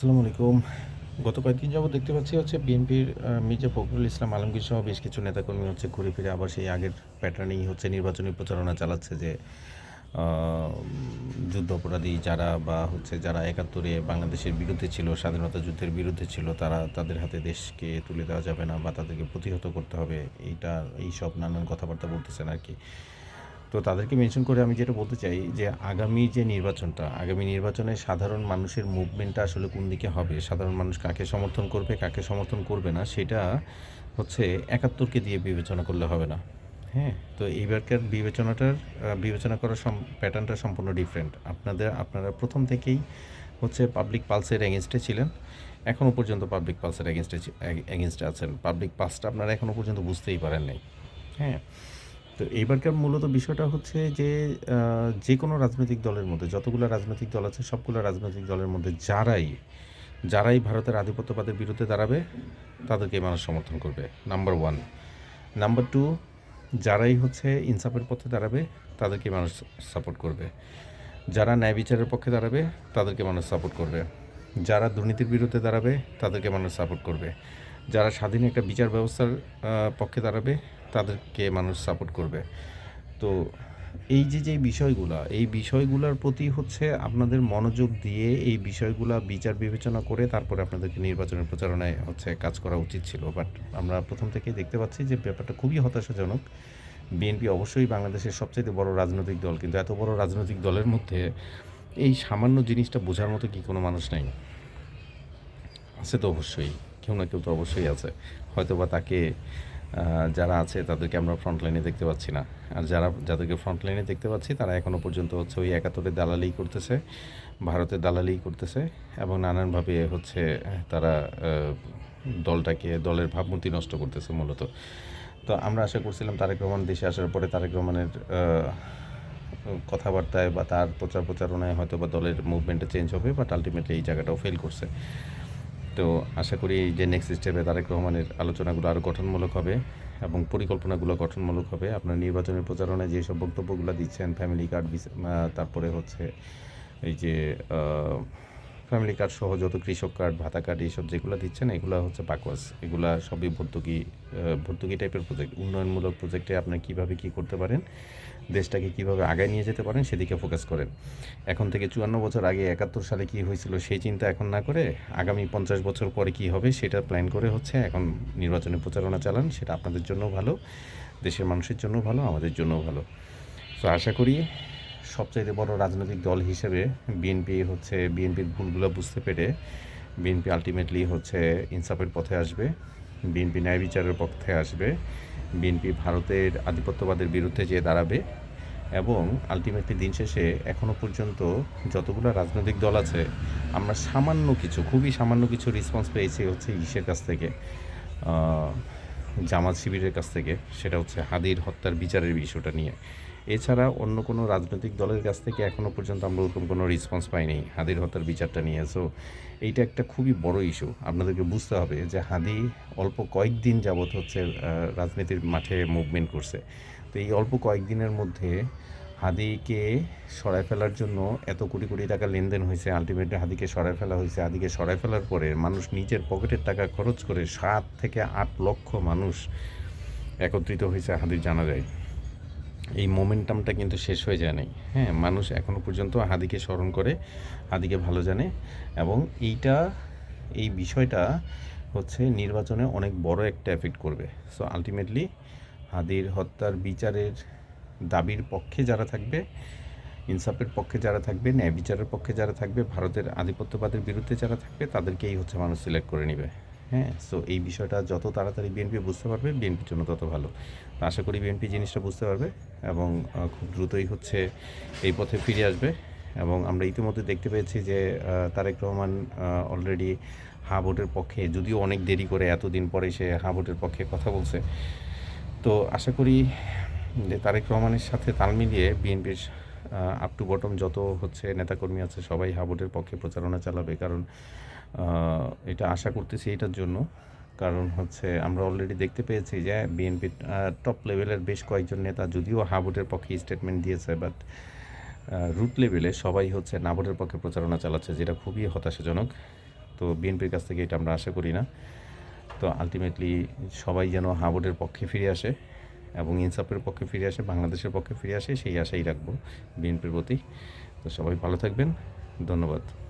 আসসালামু আলাইকুম। গত কয়েকদিন যাবত দেখতে পাচ্ছি হচ্ছে বিএনপির মির্জা ফখরুল ইসলাম আলমগীর সহ বেশ কিছু নেতাকর্মী হচ্ছে ঘুরে ফিরে আবার সেই আগের প্যাটার্নেই হচ্ছে নির্বাচনী প্রচারণা চালাচ্ছে যে যুদ্ধ অপরাধী যারা বা হচ্ছে যারা একাত্তরে বাংলাদেশের বিরুদ্ধে ছিল, স্বাধীনতা যুদ্ধের বিরুদ্ধে ছিল, তারা তাদের হাতে দেশকে তুলে দেওয়া যাবে না বা তাদেরকে প্রতিহত করতে হবে। এইটা এই সব নানান কথাবার্তা বলতেছেন আর কি। তো তাদেরকে মেনশন করে আমি যেটা বলতে চাই যে আগামী যে নির্বাচনটা, আগামী নির্বাচনে সাধারণ মানুষের মুভমেন্টটা আসলে কোন দিকে হবে? সাধারণ মানুষ কাকে সমর্থন করবে, কাকে সমর্থন করবে না? সেটা হচ্ছে একাত্তরকে দিয়ে বিবেচনা করলে হবে না। হ্যাঁ তো এইবারকার বিবেচনাটার বিবেচনা করার প্যাটার্নটা সম্পূর্ণ ডিফারেন্ট আপনাদের, আপনারা প্রথম থেকেই হচ্ছে পাবলিক পালসের এগেনস্টে ছিলেন। এখনও পর্যন্ত পাবলিক পালসের এগেনস্টে এগেনস্টে আছেন। পাবলিক পালসটা আপনারা এখনও পর্যন্ত বুঝতেই পারেন নাই। হ্যাঁ তো এইবারকার মূলত বিষয়টা হচ্ছে যে যে কোনো রাজনৈতিক দলের মধ্যে, যতগুলো রাজনৈতিক দল আছে, সবগুলো রাজনৈতিক দলের মধ্যে যারাই যারাই ভারতের আধিপত্যবাদের বিরুদ্ধে দাঁড়াবে, তাদেরকে মানুষ সমর্থন করবে। নাম্বার ওয়ান নাম্বার টু যারাই হচ্ছে ইনসাফের পথে দাঁড়াবে, তাদেরকে মানুষ সাপোর্ট করবে। যারা ন্যায় বিচারের পক্ষে দাঁড়াবে, তাদেরকে মানুষ সাপোর্ট করবে। যারা দুর্নীতির বিরুদ্ধে দাঁড়াবে, তাদেরকে মানুষ সাপোর্ট করবে। যারা স্বাধীন একটা বিচার ব্যবস্থার পক্ষে দাঁড়াবে, তাদেরকে মানুষ সাপোর্ট করবে। তো এই যে যে বিষয়গুলা, এই বিষয়গুলোর প্রতি হচ্ছে আপনাদের মনোযোগ দিয়ে এই বিষয়গুলা বিচার বিবেচনা করে তারপরে আপনাদেরকে নির্বাচনের প্রচারণায় হচ্ছে কাজ করা উচিত ছিল। বাট আমরা প্রথম থেকেই দেখতে পাচ্ছি যে, ব্যাপারটা খুবই হতাশাজনক। বিএনপি অবশ্যই বাংলাদেশের সবচেয়ে বড় রাজনৈতিক দল, কিন্তু এত বড় রাজনৈতিক দলের মধ্যে এই সামান্য জিনিসটা বোঝার মতো কি কোনো মানুষ নাই? আছে তো অবশ্যই। কেউ না কেউ তো অবশ্যই আছে। হয়তো বা তাকে যারা আছে তাদেরকে আমরা ফ্রন্ট লাইনে দেখতে পাচ্ছি না। আর যারা, যাদেরকে ফ্রন্ট লাইনে দেখতে পাচ্ছি, তারা এখনও পর্যন্ত হচ্ছে ওই একাত্তরের দালালি করতেছে, ভারতের দালালি করতেছে এবং নানানভাবে হচ্ছে তারা দলটাকে, দলের ভাবমূর্তি নষ্ট করতেছে মূলত। তো আমরা আশা করছিলাম তারেক রহমান দেশে আসার পরে তারেক রহমানের কথাবার্তায় বা তার প্রচার প্রচারণায় হয়তো বা দলের মুভমেন্টটা চেঞ্জ হবে বাট আলটিমেটলি এই জায়গাটাও ফেল করছে। তো আশা করি যে নেক্সট স্টেপে তারেক রহমানের আলোচনাগুলো আরও গঠনমূলক হবে এবং পরিকল্পনাগুলো গঠনমূলক হবে। আপনার নির্বাচনের প্রচারণায় যেসব বক্তব্যগুলো দিচ্ছেন ফ্যামিলি কার্ড তারপরে হচ্ছে এই যে ফ্যামিলি কার্ড সহ যত কৃষক কার্ড ভাতা কার্ড এইসব যেগুলো দিচ্ছেন, এগুলো হচ্ছে বাকওয়াস এগুলা সবই ভর্তুকি ভর্তুকি টাইপের প্রজেক্ট উন্নয়নমূলক প্রজেক্টে আপনি কীভাবে কী করতে পারেন, দেশটাকে কীভাবে আগায় নিয়ে যেতে পারেন সেদিকে ফোকাস করেন। এখন থেকে চুয়ান্ন বছর আগে একাত্তর সালে কি হয়েছিল সেই চিন্তা এখন না করে, আগামী পঞ্চাশ বছর পরে কি হবে সেটা প্ল্যান করে হচ্ছে এখন নির্বাচনী প্রচারণা চালান, সেটা আপনাদের জন্য ভালো, দেশের মানুষের জন্য ভালো, আমাদের জন্যও ভালো। তো আশা করি সবচাইতে বড় রাজনৈতিক দল হিসেবে বিএনপি হচ্ছে, বিএনপির ভুলগুলো বুঝতে পেরে বিএনপি আলটিমেটলি হচ্ছে ইনসাফের পথে আসবে, বিএনপি ন্যায় বিচারের পথে আসবে, বিএনপি ভারতের আধিপত্যবাদের বিরুদ্ধে যেয়ে দাঁড়াবে এবং আলটিমেটলি দিন শেষে এখনও পর্যন্ত যতগুলো রাজনৈতিক দল আছে, আমরা সামান্য কিছু, খুবই সামান্য কিছু রেসপন্স পেয়েছি হচ্ছে ইসের কাছ থেকে জামাত শিবিরের কাছ থেকে, সেটা হচ্ছে হাদির হত্যার বিচারের বিষয়টা নিয়ে। এছাড়া অন্য কোনো রাজনৈতিক দলের কাছ থেকে এখনও পর্যন্ত আমরা ওরকম কোনো রেসপন্স পাইনি। হাদির হত্যার বিচারটা নিয়ে সো এইটা একটা খুবই বড় ইস্যু আপনাদেরকে বুঝতে হবে যে হাদি অল্প কয়েকদিন যাবৎ হচ্ছে রাজনীতির মাঠে মুভমেন্ট করছে। তো এই অল্প কয়েকদিনের মধ্যে হাদিকে সরায় ফেলার জন্য এত কোটি কোটি টাকা লেনদেন হয়েছে। আলটিমেটলি হাদিকে সরায় ফেলা হয়েছে। হাদিকে সরায় ফেলার পরে মানুষ নিজের পকেটের টাকা খরচ করে সাত থেকে আট লক্ষ মানুষ একত্রিত হয়েছে হাদির জানা যায় এই মোমেন্টামটা কিন্তু শেষ হয়ে যায় নাই। হ্যাঁ মানুষ এখনও পর্যন্ত হাদিকে স্মরণ করে, হাদিকে ভালো জানে এবং এইটা, এই বিষয়টা হচ্ছে নির্বাচনে অনেক বড় একটা এফেক্ট করবে। সো আলটিমেটলি হাদির হত্যার বিচারের দাবির পক্ষে যারা থাকবে, ইনসাফের পক্ষে যারা থাকবে, ন্যায় বিচারের পক্ষে যারা থাকবে, ভারতের আধিপত্যবাদের বিরুদ্ধে যারা থাকবে, তাদেরকেই হচ্ছে মানুষ সিলেক্ট করে নেবে। হ্যাঁ সো এই বিষয়টা যত তাড়াতাড়ি বিএনপি বুঝতে পারবে বিএনপির জন্য তত ভালো। আশা করি বিএনপি জিনিসটা বুঝতে পারবে এবং খুব দ্রুতই হচ্ছে এই পথে ফিরে আসবে এবং আমরা ইতিমধ্যে দেখতে পেয়েছি যে তারেক রহমান অলরেডি হা ভোটের পক্ষে, যদিও অনেক দেরি করে এতদিন পরে সে হা ভোটের পক্ষে কথা বলছে। তো আশা করি যে তারেক রহমানের সাথে তাল মিলিয়ে বিএনপির আপ টু বটম যত হচ্ছে নেতাকর্মী আছে সবাই হা হাবুটের পক্ষে প্রচারণা চালাবে। কারণ এটা আশা করতেছি এটার জন্য। কারণ হচ্ছে আমরা অলরেডি দেখতে পেয়েছি যে বিএনপির টপ লেভেলের বেশ কয়েকজন নেতা যদিও হাবুটের পক্ষে স্টেটমেন্ট দিয়েছে বাট রুট লেভেলে সবাই হচ্ছে নাবোর্ডের পক্ষে প্রচারণা চালাচ্ছে, যেটা খুবই হতাশাজনক। তো বিএনপির কাছ থেকে এটা আমরা আশা করি না। তো আলটিমেটলি সবাই যেন হাবুডের পক্ষে ফিরে আসে এবং ইনসাফের পক্ষে ফিরে আসে, বাংলাদেশের পক্ষে ফিরে আসে, সেই আশাই রাখব বিএনপির প্রতি। তো সবাই ভালো থাকবেন। ধন্যবাদ।